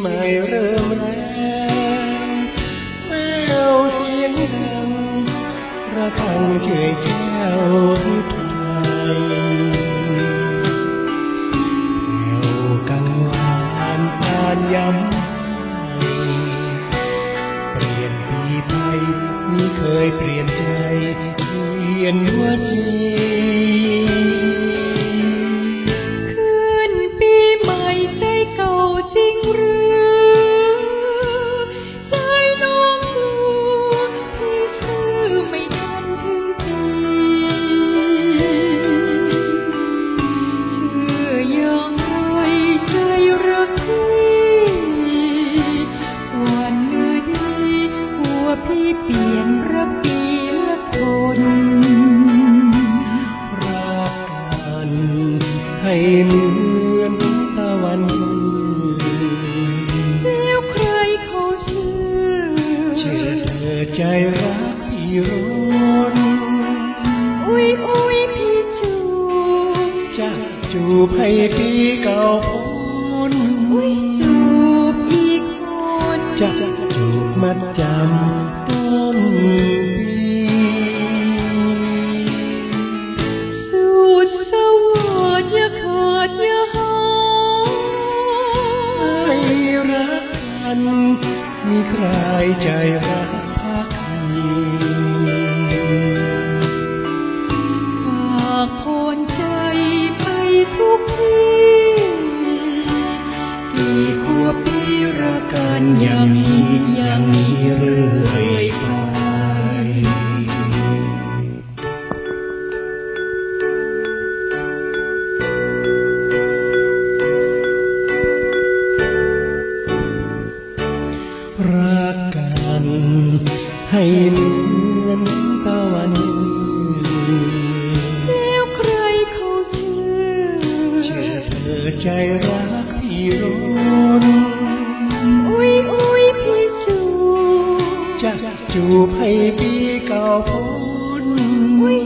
ใหม่เริ่มแล้วแววเสียงดังระฆังเชื่อเจ้าไทยแผ่วกังวานปานย้ำเปลี่ยนปีไปมีเคยเปลี่ยนใจเปลี่ยนหัวใจ ใจรักพี่ร้อนอุ้ยอุ้ยพี่จูจะจูบให้ปีเก่า มีใครใจรักพักดีฝากพรใจไปทุกที่กี่ขวบปีรักกันอย่างนี้อย่างนี้เรื่อย ให้เหมือนตะวันขึ้นแล้วใครเขาเชื่เชื่ออเธอใจรักพี่ร้อนอุ้ยอุ้ยพี่จูจะจูบให้ปีเก่าพ้นอุ้ย